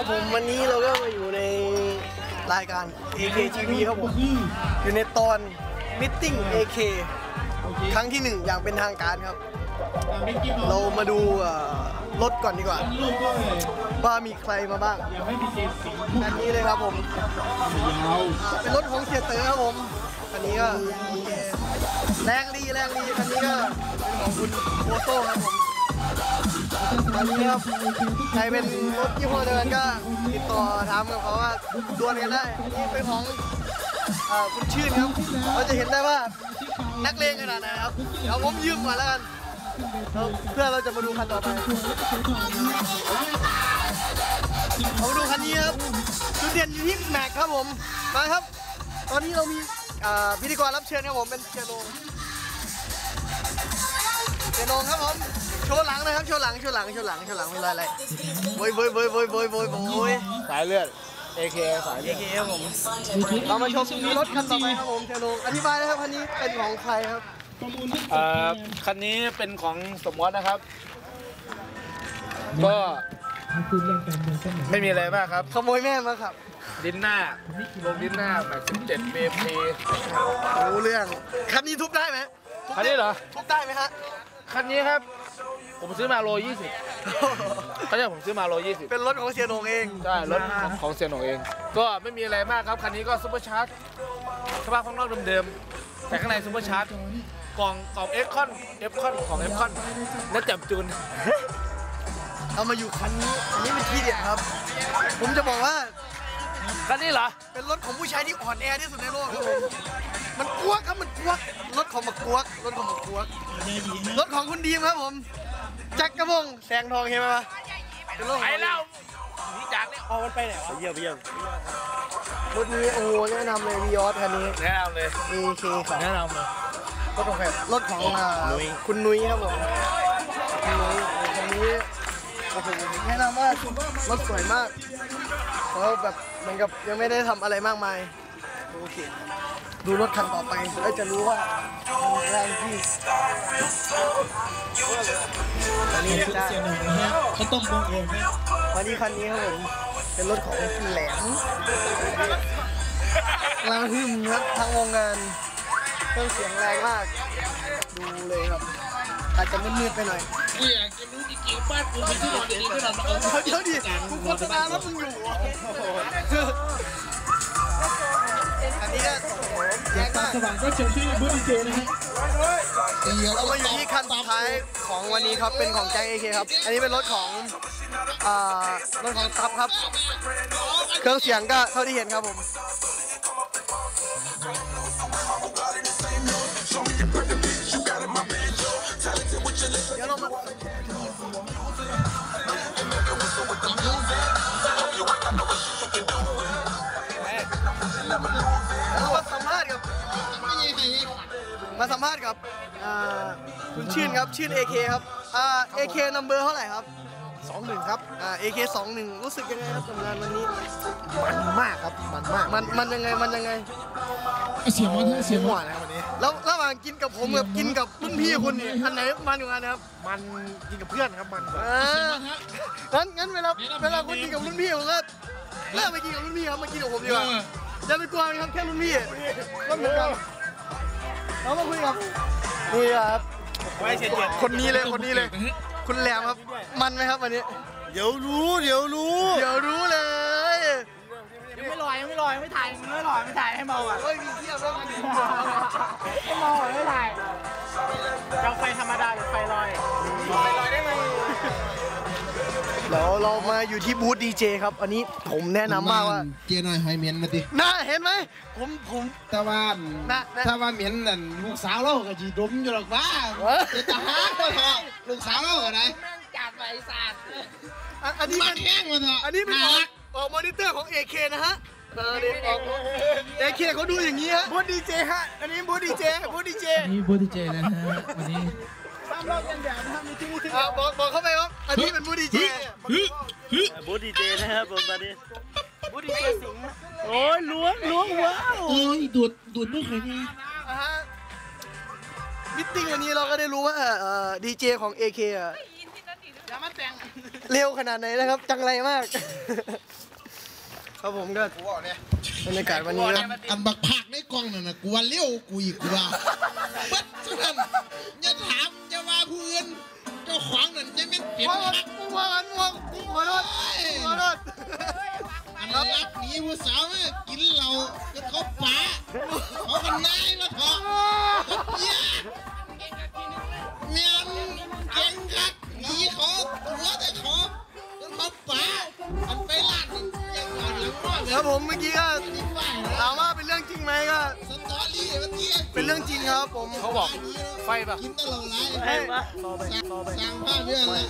ับผมวันนี้เราก็มาอยู่ในรายการ AKGP ครับผมอยู่ในตอนมิทติ้ง AK ครั้งที่หนึ่งอย่างเป็นทางการครับ เรามาดูรถก่อนดีกว่า ว่ามีใครมาบ้างอันนี้เลยครับผมเป็นรถของเสียเต๋อครับผมอันนี้ก็แรงดีแรงดีอันนี้ก็เป็นของคุณโบโต้ครับผม อันนี้ครับใครเป็นรถยี่ห้อเดียวกันก็ติดต่อถามกับเขาว่าดวลกันได้อันนี้เป็นของคุณชื่นครับเราจะเห็นได้ว่านักเลงขนาดไหนครับเดี๋ยวผมยืมก่อนแล้วกันเพื่อเราจะมาดูคันต่อไปมาดูคันนี้ครับจุดเด่นอยู่ที่แม็กครับผมมาครับ ตอนนี้เรามีพิธีกรรับเชิญครับผมเป็นเชียร์โนงเชียร์โนงครับผม ชว์หลังนะครับ โชว์หลัง โชว์หลัง โชว์หลัง โชว์หลังเป็นไรอะไรโวยโวยโวยโวยโวยโวยโวยสายเลือด AK สายเลืโออดเคครับผมเรามาชมรถคันต่อไปครับผมเชียร์โนงอธิบายนะครับคันนี้เป็นของใครครับประมูลที่เอ่อคันนี้เป็นของสมมตินะครับ ก็ถ้าคุณเล่นการเมืองก็เหมือนไม่มีอะไรมากครับ ขโมยแม่มาครับ ดินหน้าลงดินหน้าแบบ17 BP รู้เรื่อง คันนี้ทุบได้ไหมทุบคันนี้เหรอ ทุบได้ไหมฮะคันนี้ครับ ผมซื้อมาโล20เขาใช่ผมซื้อมาโล20เป็นรถของเสียโหนงเองใช่รถของของเซียนหนงเอง ก็ไม่มีอะไรมากครับ คันนี้ก็ซุปเปอร์ชาร์จสภาพข้างนอกเดิมๆ แต่ข้างในซุปเปอร์ชาร์จกล่องกล่องเอ็กคอนเอฟคอนของเอฟคอนและจับจูนเอามาอยู่คันนี้อันนี้เป็นทีเด็ดครับ ผมจะบอกว่าคันนี้เหรอ เป็นรถของผู้ชายที่อ่อนแอที่สุดในโลกครับผมมันกวกครับมัน กวกรถของมักกวกรถของมักกวกรถของคุณดีมครับผมจักรกระพงษ์แสงทองเห็นไหมวะเป็นรถของไปแล้วหนีจากนี่เอามันไปไหนวะเยี่ยมเยี่ยมรถนี้โอ้โหแนะนำเลยวีออสคันนี้ แนะนำเลย AK ครับแนะนำเลยรถของใครรถของอ่าคุณนุ้ยครับผมคุณนุ้ยคันนี้โอ้โหแนะนำว่ารถสวยมากแล้วแบบเหมือนกับยังไม่ได้ทำอะไรมากมายโอเค ดูรถคันต่อไปแล้วจะรู้ว่ามันแรงที่ตอนนี้คุณได้เสียหนึ่งนะฮะเขาต้มวงเองนะวันนี้คันนี้ครับผมเป็นรถของแหลมลาหึมครับทางวงงานเครื่องเสียงแรงมาก ดูเลยครับ อาจจะมืดๆไปหน่อยกูอยากจะรู้จริงๆบ้านกูเป็นที่นอนดีที่เราเอาเดี๋ยวดิกูโฆษณาแล้วมึงอยู่ อันนี้ก็แย่ตามากสว่างก็เชิญที่บูธดีเจนะฮะเรามาอยู่ที่คันสุดท้ายของวันนี้ครับเป็นของแจ็คเอเคครับ อันนี้เป็นรถของอ่ารถของซับครับ เครื่องเสียงก็เท่าที่เห็นครับผม เดี๋ยวเรามา มาสัมภาษณ์กับอ่าคุณชื่นครับชื่น AK ครับอ่า AK number เท่าไหร่ครับ21ครับอ่า AK 21รู้สึกยังไงครับกับงานวันนี้มันมากครับมันมากมันมันยังไงมันยังไงเสียงมันเสียงมั่วมันนะครับวันนี้แล้วระหว่างกินกับผมกับกินกับรุ่นพี่คุณนี่อันไหนมันกว่ากันครับมันกินกับเพื่อนครับมันอ่างั้นงั้นเวลาเวลาคุณกินกับรุ่นพี่ผมก็เลิกไปกินกับรุ่นพี่ครับมากินกับผมดีกว่าอย่าไปกลัวนะครับแค่รุ่นพี่ก็เหมือนกัน เรามาคุยกับนี่ครับไม่เฉียดเฉียดคนนี้เลยคนนี้เลย คุณแหลมครับ มันไหมครับวันนี้ เดี๋ยวรู้ เดี๋ยวรู้ เดี๋ยวรู้เลยยังไม่ลอยยังไม่ลอยยังไม่ถ่ายยังไม่ลอยไม่ถ่ายให้เมาอะเฮ้ยมีเทียบแล้วมันให้เมาอะไม่ถ่ายจะเอาไฟธรรมดาหรือไฟลอย เดี๋ยวเรามาอยู่ที่บูธดีเจครับ อันนี้ผมแนะนำมากว่าเกียร์หน่อยให้เหม็นมาดิน่าเห็นไหมผมผมถ้าว่าน่ะน่ะถ้าว่าเหม็นนั่นลูกสาวเราก็จีดมอยู่หรอกว่าเอ้ยจะตาหักมาเถอะลูกสาวเราก็ได้แม่งจัดไปสาดอันอันนี้มัเป็นนแห้งมาเถอะอันนี้เป็นออกหักออกมอนิเตอร์ของ AK นะฮะเออนี่ออก AK เขาดูอย่างนี้ฮะบูธดีเจฮะอันนี้บูธดีเจบูธดีเจนี่บูธดีเจนะฮะวันนี้ห้ามลอกกันแดดห้ามมีที่นี่ที่อ่าบอกบอกเข้าไปว่าอันนี้เป็นบูธดีเจ บูธดีเจนะ ครับผมตอนนี้บูธดีเจสิงห์โอ้ยล้วงล้วงว้าวโอ้ยดูดดูดไม่เคยนี่อ่าฮะมิทติ้งวันนี้เราก็ได้รู้ว่าเอ่อดีเจของ AK อะอย่ามาแต่งเร็วขนาดไหนนะครับ จังไรมาก ครับผมก็บรรยากาศวันนี้ครับอันบักผักในกล้องนั่นน่ะกูว่าเลี้ยวกูอีกกูว่าเบัดสุดนั้นอย่าถามอย่าว่าผู้อื่นเจ้าของนั่นจะไม่เปลี่ยนม่วงผักม่วงม่วงขอโทษ ขอโทษอันนั้นรักหนีผู้สาวมากินเหล้าจนเขาป๋าเขากันนายมาเถอะเหี้ยเมียนเก่งคักหนีเขาตัวแต่เขาจนเขาป๋าอันไปลาดนั่นยังหลังว่าเลยครับผมเมื่อกี้ก็นี่ฝ่ายนะถามว่าเป็นเรื่องจริงไหมก็สตอรี่เมื่อกี้เป็นเรื่องจริงครับผมเขาบอกไฟปะกินตลอดไลฟ์ไอ้ปะสร้างภาพเรื่องเลย